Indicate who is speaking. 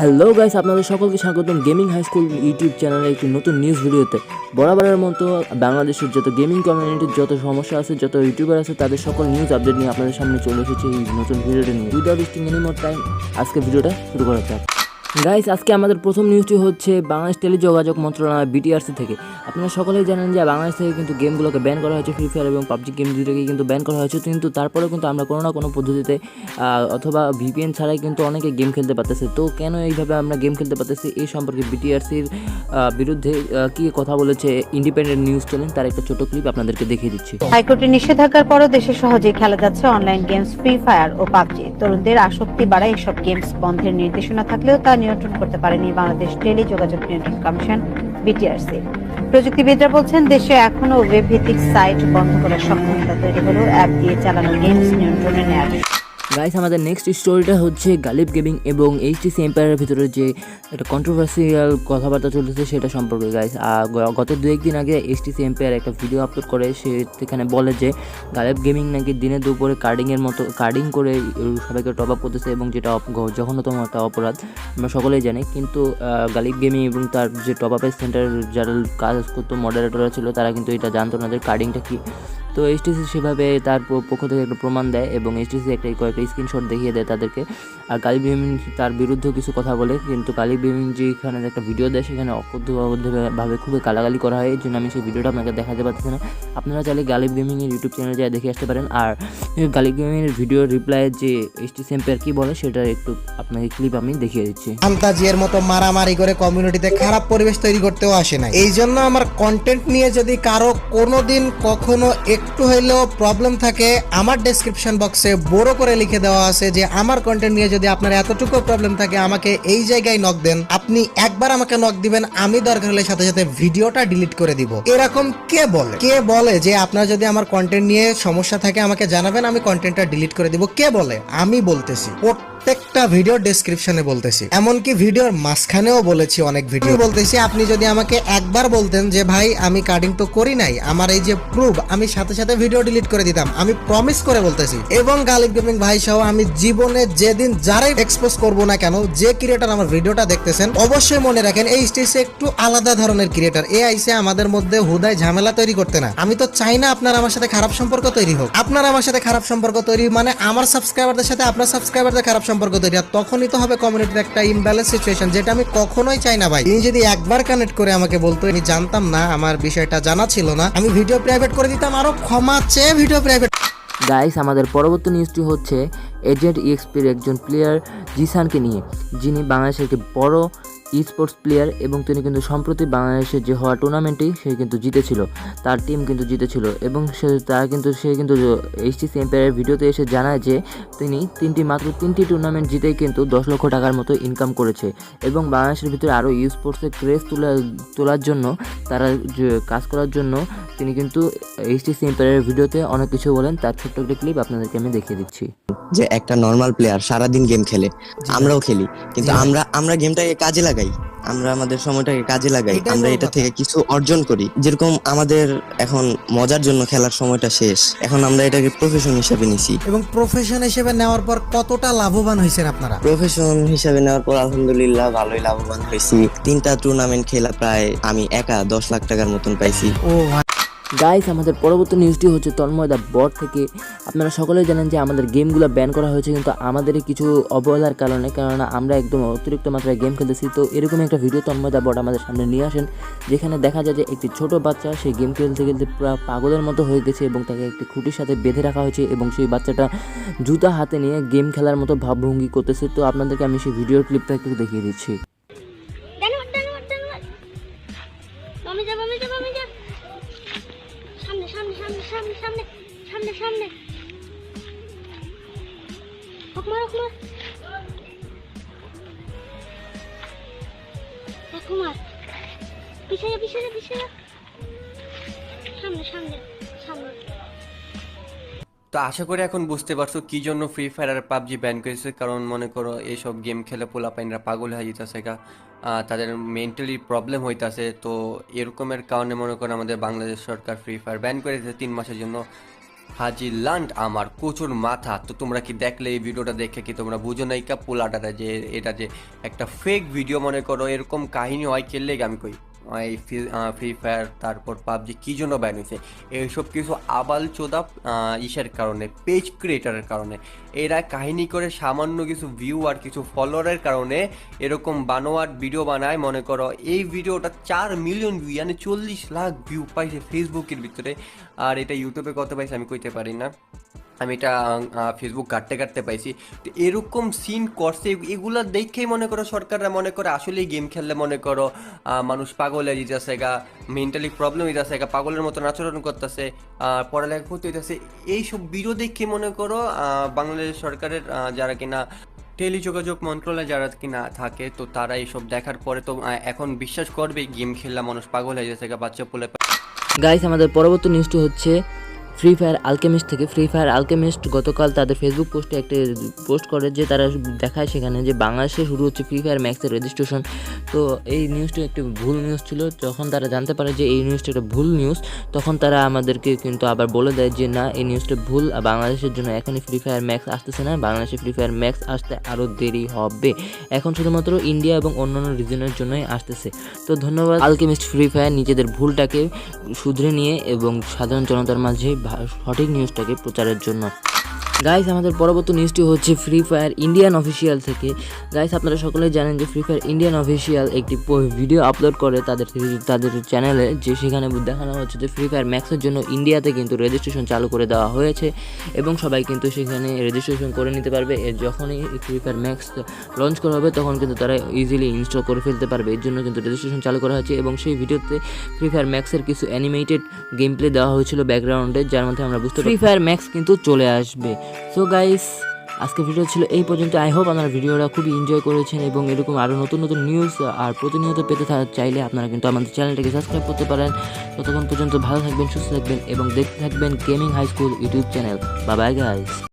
Speaker 1: Hello guys আপনাদের সকলকে স্বাগতম গেমিং হাই স্কুল ইউটিউব চ্যানেলে একটি নতুন নিউজ ভিডিওতে বরাবরের মতো বাংলাদেশের যত গেমিং কমিউনিটির যত সমস্যা আছে, যত ইউটিউবার আছে, তাদের সকল নিউজ আপডেট নিয়ে আপনাদের সামনে চলে এসেছে এই নতুন ভিডিওটা নিয়ে। Without wasting any more time আজকে ভিডিওটা শুরু করা যাক। গাইস আজকে আমাদের প্রথম নিউজটি হচ্ছে বাংলাদেশ টেলিযোগাযোগ মন্ত্রণালয় বিটিআরসি থেকে। আপনারা সকলেই জানেন যে বাংলাদেশ থেকে কিন্তু গেমগুলোকে ব্যান করা হয়েছে ফ্রি ফায়ার এবং পাবজি গেম দুটোকে কিন্তু ব্যান করা হয়েছে। কিন্তু তারপরেও কিন্তু আমরা কোনো না কোনো পদ্ধতিতে অথবা ভিপিএন ছাড়াই কিন্তু অনেকে গেম খেলতে পারতেছে। তো কেন এইভাবে আমরা গেম খেলতে পারতেছি? এই সম্পর্কে বিটিআরসির বিরুদ্ধে কি কথা বলেছে ইন্ডিপেন্ডেন্ট নিউজ চ্যানেল তার একটা ছোট ক্লিপ আপনাদেরকে দেখিয়ে দিচ্ছি।
Speaker 2: হাইকোর্টের নিষেধাজ্ঞার পরও দেশে সহজেই খেলা যাচ্ছে অনলাইন গেমস ফ্রি ফায়ার ও পাবজি তরুণদের আসক্তি বাড়ায় এসব গেমস বন্ধের নির্দেশনা থাকলেও তা নিয়ন্ত্রণ করতে পারেনি বাংলাদেশ টেলি যোগাযোগ নিয়ন্ত্রণ কমিশন, বিটিআরসি। প্রযুক্তিবিদরা বলছেন, দেশে এখনও ওয়েব ভিত্তিক সাইট বন্ধ করার সক্ষমতা তৈরি হলেও অ্যাপ দিয়ে চালানো গেমস নিয়ন্ত্রণে নেওয়া
Speaker 1: গাইস আমাদের নেক্সট স্টোরিটা হচ্ছে গালিব গেমিং এবং এইচটিসি এম্পায়ারের ভিতরে যে একটা কন্ট্রোভার্সিয়াল কথাবার্তা চলতেছে সেটা সম্পর্কে গাইস গত দু একদিন আগে এইচটিসি এম্পায়ার একটা ভিডিও আপলোড করে সেখানে বলে যে গালিব গেমিং নাকি দিনে দুপুরে কার্ডিংয়ের মতো কার্ডিং করে সবাইকে টপ আপ করতেছে এবং যেটা জঘন্যতম একটা অপরাধ, আমরা সকলেই জানি। কিন্তু গালিব গেমিং এবং তার যে টপ আপের সেন্টার যারা কাজ করতো মডারেটররা ছিল, তারা কিন্তু এটা জানতো না যে কার্ডিংটা কী তো এইচটিসি সেভাবে তার পক্ষ থেকে একটা প্রমাণ দেয় এবং এইচটিসি একটা কয়েকটা স্ক্রিনশট দেখিয়ে দেয় তাদেরকে। আর কালী গেমিং তার বিরুদ্ধেও কিছু কথা বলে, কিন্তু কালী গেমিং যেখানে একটা ভিডিও দেয় সেখানে অকথ্য ভাবে খুবই গালাগালি করা হয়, এই জন্য আমি সেই ভিডিওটা আপনাকে দেখাতে পারতেছি না। আপনারা চাইলে গালিব গেমিংয়ের ইউটিউব চ্যানেলে যা দেখে আসতে পারেন। আর গালিব গেমিংয়ের ভিডিও রিপ্লাইয়ের যে এইচটিসি এম্পায়ার কী বলে, সেটা একটু আপনাকে ক্লিপ আমি দেখিয়ে দিচ্ছি।
Speaker 3: আন্তাজিয়ের মতো মারামারি করে কমিউনিটিতে খারাপ পরিবেশ তৈরি করতেও আসে না এই জন্য আমার কন্টেন্ট নিয়ে যদি কারও কোনোদিন কখনো একটু হইলেও প্রবলেম থাকে, আমার ডেসক্রিপশন বক্সে বড় করে লিখে দেওয়া আছে যে, আমার কন্টেন্ট নিয়ে যদি আপনার এতটুকু প্রবলেম থাকে, আমাকে এই জায়গায় নক দেন। আপনি একবার আমাকে নক দিবেন, আমি দরকার হলে সাথে সাথে ভিডিওটা ডিলিট করে দিব। এরকম কে বলে? কে বলে যে, আপনার যদি আমার কন্টেন্ট নিয়ে সমস্যা থাকে, আমাকে জানাবেন, আমি কন্টেন্টটা ডিলিট করে দিব? কে বলে? আমি বলতেছি। প্রত্যেকটা ভিডিও ডেসক্রিপশনে বলতেছি। এমনকি ভিডিওর মাঝখানেও বলেছি অনেক ভিডিও বলতেছি, আপনি যদি আমাকে একবার বলতেন যে, ভাই, আমি কাটিং তো করি নাই, আমার এই যে প্রুফ আমি সাথে সাথে ভিডিও ডিলিট করে দিতাম। আমি প্রমিস করে বলতেছি। এবং গালিব গেমিং ভাই সহ আমি জীবনে যেদিন যারাই এক্সপোজ করব না কেন, যে ক্রিয়েটার আমার ভিডিওটা দেখতেছেন, অবশ্যই মনে রাখেন, এই স্টেজে একটু আলাদা ধরনের ক্রিয়েটার এ আইসে আমাদের মধ্যে হুদায় ঝামেলা তৈরি করতে না। আমি তো চাই না আপনার আমার সাথে খারাপ সম্পর্ক তৈরি হোক। আপনার আমার সাথে খারাপ সম্পর্ক তৈরি মানে আমার সাবস্ক্রাইবারদের সাথে আপনার সাবস্ক্রাইবারদের খারাপ সম্পর্ক তৈরি। আর তখনই তো হবে কমিউনিটির একটা ইমব্যালেন্স সিচুয়েশন যেটা আমি কখনোই চাই না ভাই। তিনি যদি একবার কানেক্ট করে আমাকে বলতো, আমি জানতাম না, আমার বিষয়টা জানা ছিল না। আমি ভিডিও প্রাইভেট করে দিতাম, আরও ক্ষমা চেয়ে ভিডিও প্রাইভেট
Speaker 1: গাইস আমাদের পরবর্তী নিউজটি হচ্ছে এজেন্ট ইএক্সপির একজন প্লেয়ার জিসানকে নিয়ে, যিনি বাংলাদেশের একটি বড় স্পোর্টস প্লেয়ার এবং তিনি কিন্তু সম্প্রতি বাংলাদেশের যে হওয়া টুর্নামেন্টে সে কিন্তু জিতেছিল তার টিম কিন্তু জিতেছিল এবং সে তারা কিন্তু সে কিন্তু এইচটিসি এম্পায়ারের ভিডিওতে এসে জানায় যে তিনি তিনটি মাত্র তিনটি টুর্নামেন্ট জিতেই কিন্তু দশ লক্ষ টাকার মতো ইনকাম করেছে এবং বাংলাদেশের ভিতরে আরও ই স্পোর্টসের ক্রেজ তোলা তোলার জন্য তারা কাজ করার জন্য তিনি কিন্তু এইচটিসি এম্পায়ারের ভিডিওতে অনেক কিছু বলেন তার ছোট্ট একটা ক্লিপ আপনাদেরকে আমি দেখিয়ে দিচ্ছি।
Speaker 4: যে একটা নর্মাল প্লেয়ার সারাদিন গেম খেলে আমরাও খেলি কিন্তু আমরা আমরা গেমটাকে কাজে লাগাই আমরা আমাদের সময়টাকে কাজে লাগাই। আমরা এটা থেকে কিছু অর্জন করি। যেরকম আমাদের এখন মজার জন্য খেলার সময়টা শেষ। এখন আমরা এটাকে প্রফেশন হিসেবে নিছি।
Speaker 3: এবং প্রফেশন হিসেবে নেওয়ার পর কতটা লাভবান হয়েছেন আপনারা?
Speaker 4: প্রফেশন হিসেবে নেওয়ার পর আলহামদুলিল্লাহ ভালোই লাভবান হয়েছি। তিনটা টুর্নামেন্ট খেলা প্রায় আমি একা দশ লাখ টাকার মতন পাইছি।
Speaker 3: ও
Speaker 1: গাইস আমাদের পরবর্তী নিউজটি হচ্ছে তন্ময় দা বট থেকে। আপনারা সকলেই জানেন যে আমাদের গেমগুলো ব্যান করা হয়েছে, কিন্তু আমাদেরই কিছু অবহেলার কারণে, কেননা আমরা একদম অতিরিক্ত মাত্রায় গেম খেলতেছি। তো এরকম একটা ভিডিও তন্ময় দা বট আমাদের সামনে নিয়ে আসেন, যেখানে দেখা যায় যে একটি ছোট বাচ্চা সেই গেম খেলতে খেলতে পুরো পাগলের মতো হয়ে গেছে এবং তাকে একটি খুঁটির সাথে বেঁধে রাখা হয়েছে এবং সেই বাচ্চাটা জুতা হাতে নিয়ে গেম খেলার মতো ভাবভঙ্গি করতেছে। তো আপনাদেরকে আমি সেই ভিডিও ক্লিপটা একটু দেখিয়ে দিচ্ছি।
Speaker 5: সামনে। সামনে সামনে সামনে।
Speaker 6: তো আশা করি এখন বুঝতে পারছ কি জন্য ফ্রি ফায়ার আর পাবজি ব্যান করেছে, কারণ মনে করো এইসব গেম খেলে পোলাপাইনরা পাগল হয়ে যেতেছে গা। তাদের মেন্টালি প্রবলেম হইতাছে, তো এরকমের কারণে মনে করো আমাদের বাংলাদেশ সরকার ফ্রি ফায়ার ব্যান করেছে তিন মাসের জন্য। হাজি লান্ড আমার কচুর মাথা। তো তোমরা কি দেখলে এই ভিডিওটা দেখে কি তোমরা বুঝো নাই কা? যে, এটা যে একটা ফেক ভিডিও মনে করো, এরকম কাহিনী হয় খেললে আমি কই? এই ফ্রি ফায়ার তারপর পাবজি, কি জন্য ব্যান হয়েছে? এইসব কিছু আবাল চোদা ইসের কারণে পেজ ক্রিয়েটারের কারণে। এরা কাহিনী করে সামান্য কিছু ভিউ আর কিছু ফলোয়ারের কারণে এরকম বানোয়ার ভিডিও বানায়। মনে করো, এই ভিডিওটা চার মিলিয়ন ভিউ মানে চল্লিশ লাখ ভিউ পাইছে ফেসবুকের ভিতরে। আর এটা ইউটিউবে কত পাইছে আমি কইতে পারি না। আমি এটা ফেসবুক কাটতে কাটতে পাইছি। তো এরকম সিন করছে, এগুলো দেখেই মনে করো সরকাররা মনে করে আসলেই গেম খেললে মনে করো মানুষ পাগল হয়ে যেতেছে গা মেন্টালি প্রবলেম হইতেছে গা, পাগলের মতো আচরণ করতেছে পড়ালেখা করতে হইতেছে। এইসব ভিডিও দেখে মনে করো বাংলাদেশ সরকারের যারা কিনা টেলিযোগাযোগ মন্ত্রণালয়ে যারা কিনা থাকে, তো তারা এইসব দেখার পরে তো এখন বিশ্বাস করবে গেম খেললে মানুষ পাগল হয়ে যাচ্ছে গা, বাচ্চা পোলে
Speaker 1: গাইস আমাদের পরবর্তী নিউজটি হচ্ছে ফ্রি ফায়ার আলকেমিস্ট থেকে ফ্রি ফায়ার আলকেমিস্ট গতকাল তাদের ফেসবুক পোস্টে একটা পোস্ট করে যে তারা দেখায় সেখানে যে বাংলাদেশে শুরু হচ্ছে ফ্রি ফায়ার ম্যাক্সের রেজিস্ট্রেশন তো এই নিউজটি একটি ভুল নিউজ ছিল। যখন তারা জানতে পারে যে এই নিউজটা একটা ভুল নিউজ তখন তারা আমাদেরকে কিন্তু আবার বলে দেয় যে, না, এই নিউজটা ভুল। বাংলাদেশের জন্য এখনই ফ্রি ফায়ার ম্যাক্স আসতেছে না। বাংলাদেশে ফ্রি ফায়ার ম্যাক্স আসতে আরও দেরি হবে। এখন শুধুমাত্র ইন্ডিয়া এবং অন্যান্য রিজনের জন্যই আসতেছে। তো ধন্যবাদ। আলকেমিস্ট ফ্রি ফায়ার নিজেদের ভুলটাকে শুধরে নিয়ে এবং সাধারণ জনতার মাঝে সঠিক নিউজটাকে প্রচারের জন্য। গাইস আমাদের পরবর্তী নিউজটি হচ্ছে ফ্রি ফায়ার ইন্ডিয়ান অফিসিয়াল থেকে। গাইস আপনারা সকলেই জানেন যে ফ্রি ফায়ার ইন্ডিয়ান অফিসিয়াল একটি ভিডিও আপলোড করে তাদের তাদের চ্যানেলে যে সেখানে দেখানো হচ্ছে যে ফ্রি ফায়ার ম্যাক্সের জন্য ইন্ডিয়াতে কিন্তু রেজিস্ট্রেশন চালু করে দেওয়া হয়েছে এবং সবাই কিন্তু সেখানে রেজিস্ট্রেশন করে নিতে পারবে। এর যখনই ফ্রি ফায়ার ম্যাক্স লঞ্চ করা হবে তখন কিন্তু তারা ইজিলি ইনস্টল করে ফেলতে পারবে। এর জন্য কিন্তু রেজিস্ট্রেশন চালু করা হয়েছে এবং সেই ভিডিওতে ফ্রি ফায়ার ম্যাক্সের কিছু অ্যানিমেটেড গেম প্লে দেওয়া হয়েছিল ব্যাকগ্রাউন্ডে যার মধ্যে আমরা বুঝতে ফ্রি ফায়ার ম্যাক্স কিন্তু চলে আসবে। সো গাইস আজকে ভিডিও ছিল এই পর্যন্ত। আই হোপ আপনারা ভিডিওটা খুবই এনজয় করেছেন এবং এরকম আরও নতুন নতুন নিউজ আর প্রতিনিয়ত পেতে চাইলে আপনারা কিন্তু আমাদের চ্যানেলটাকে সাবস্ক্রাইব করতে পারেন। ততক্ষণ পর্যন্ত ভালো থাকবেন, সুস্থ থাকবেন এবং দেখতে থাকবেন gaming high school YouTube channel বা বাবাই গাইস